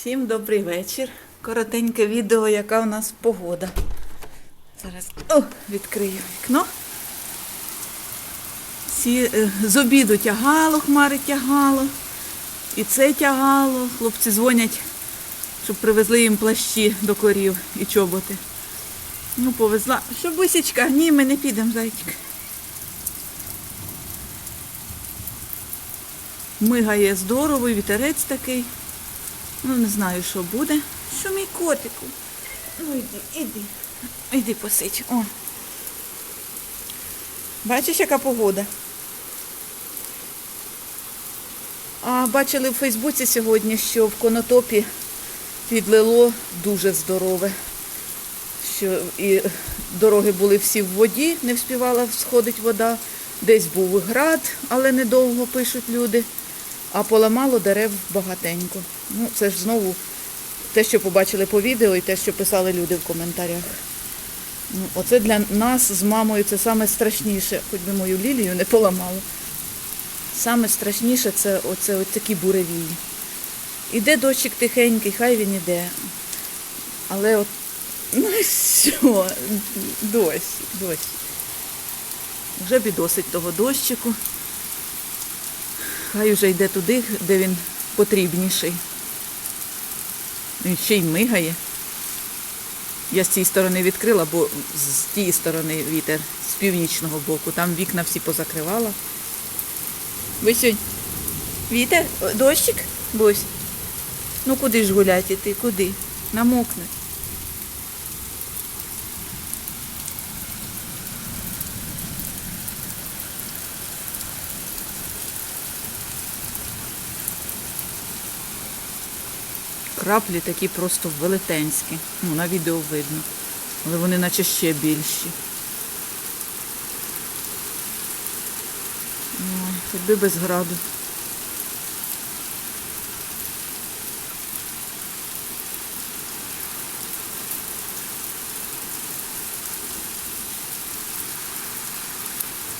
Всім добрий вечір. Коротеньке відео, яка у нас погода. Зараз о, відкрию вікно. Всі е, з обіду тягало, хмари тягало. І це тягало. Хлопці дзвонять, щоб привезли їм плащі до корів і чоботи. Ну, повезла. Що, бусічка? Ні, ми не підемо, зайчик. Мигає здорово, вітерець такий. Ну, не знаю, що буде. Що мій котику? Ну, іди, іди. Іди посидь. О. Бачиш, яка погода? А бачили в Фейсбуці сьогодні, що в конотопі підлило дуже здорове. Що і дороги були всі в воді, не вспівала сходити вода. Десь був град, але недовго пишуть люди. А поламало дерев багатенько. Ну, це ж знову те, що побачили по відео, і те, що писали люди в коментарях. Ну, оце для нас з мамою це саме страшніше, хоч би мою лілію не поламало. Саме страшніше це оце от такі буревії. Іде дощик тихенький, хай він іде. Але от, ну що, дощ, дощ. Вже бідосить того дощику. Хай уже йде туди, де він потрібніший. Він ще й мигає. Я з цієї сторони відкрила, бо з тієї сторони вітер, з північного боку. Там вікна всі позакривала. Висюнь, вітер, дощик? Бось. Ну куди ж гуляти ти? Куди? Намокне. Краплі такі просто велетенські. Ну, на відео видно. Але вони наче ще більші. Хоч без граду.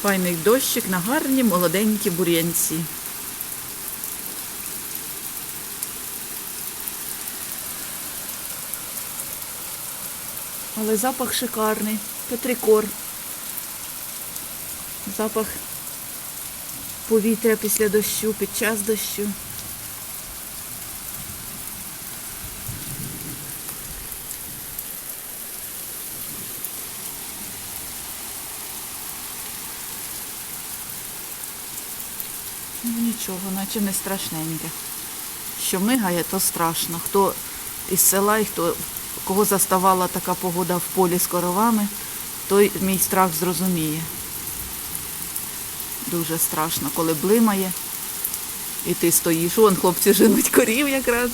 Файний дощик на гарні молоденькі бур'янці. Але запах шикарний. Петрикор. Запах повітря після дощу, під час дощу. Ну, нічого, наче не страшненьке. Що мигає, то страшно. Хто із села і хто кого заставала така погода в полі з коровами, той мій страх зрозуміє. Дуже страшно, коли блимає. І ти стоїш. Вон хлопці женуть корів якраз.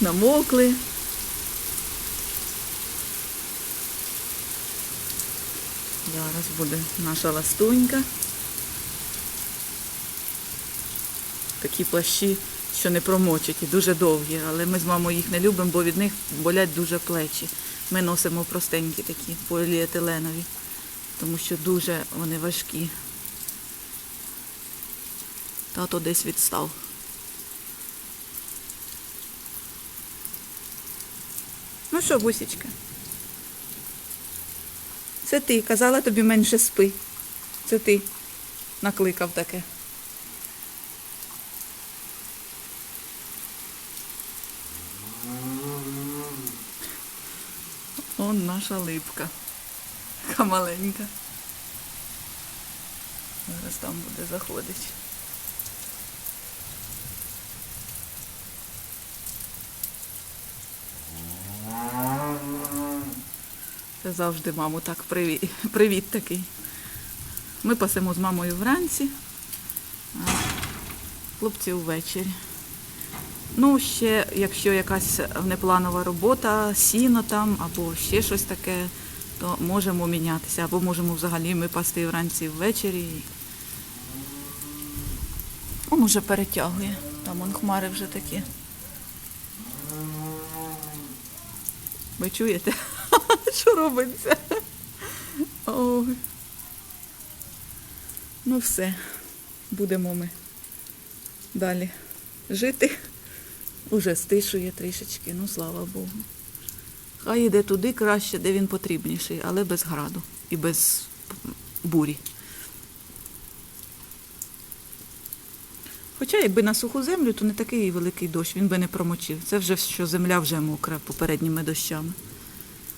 Намокли. Зараз буде наша ластунька. Такі плащі, що не промочать і дуже довгі, але ми з мамою їх не любимо, бо від них болять дуже плечі. Ми носимо простенькі такі поліетиленові, тому що дуже вони важкі. Тато десь відстав. Ну що, бусічка? Це ти. Казала тобі менше спи. Це ти накликав таке. Он наша липка. Така маленька. Зараз там буде заходити. Це завжди маму так привіт, привіт такий. Ми пасемо з мамою вранці, а хлопці ввечері. Ну, ще, якщо якась внепланова робота, сіно там або ще щось таке, то можемо мінятися, або можемо взагалі ми пасти вранці ввечері. Он уже перетягує. Там он хмари вже такі. Ви чуєте? Що робиться? Ой. Ну все, будемо ми далі жити Уже стишує трішечки, ну слава Богу. Хай йде туди краще, де він потрібніший, але без граду і без бурі. Хоча, якби на суху землю, то не такий великий дощ, він би не промочив. Це вже що земля вже мокра попередніми дощами.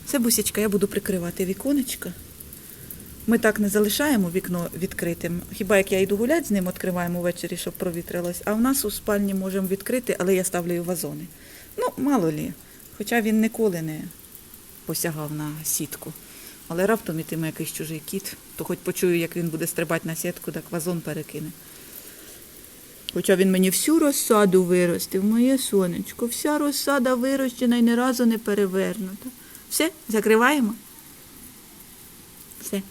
Це бусічка, я буду прикривати віконечка. Ми так не залишаємо вікно відкритим. Хіба як я йду гуляти з ним, відкриваємо ввечері, щоб провітрилось. А в нас у спальні можемо відкрити, але я ставлю вазони. Ну, мало лі. Хоча він ніколи не посягав на сітку. Але раптом ітиме якийсь чужий кіт, то хоч почую, як він буде стрибати на сітку, так вазон перекине. Хоча він мені всю розсаду виростив, моє сонечко, вся розсада вирощена і ні разу не перевернута. Все, закриваємо. Все.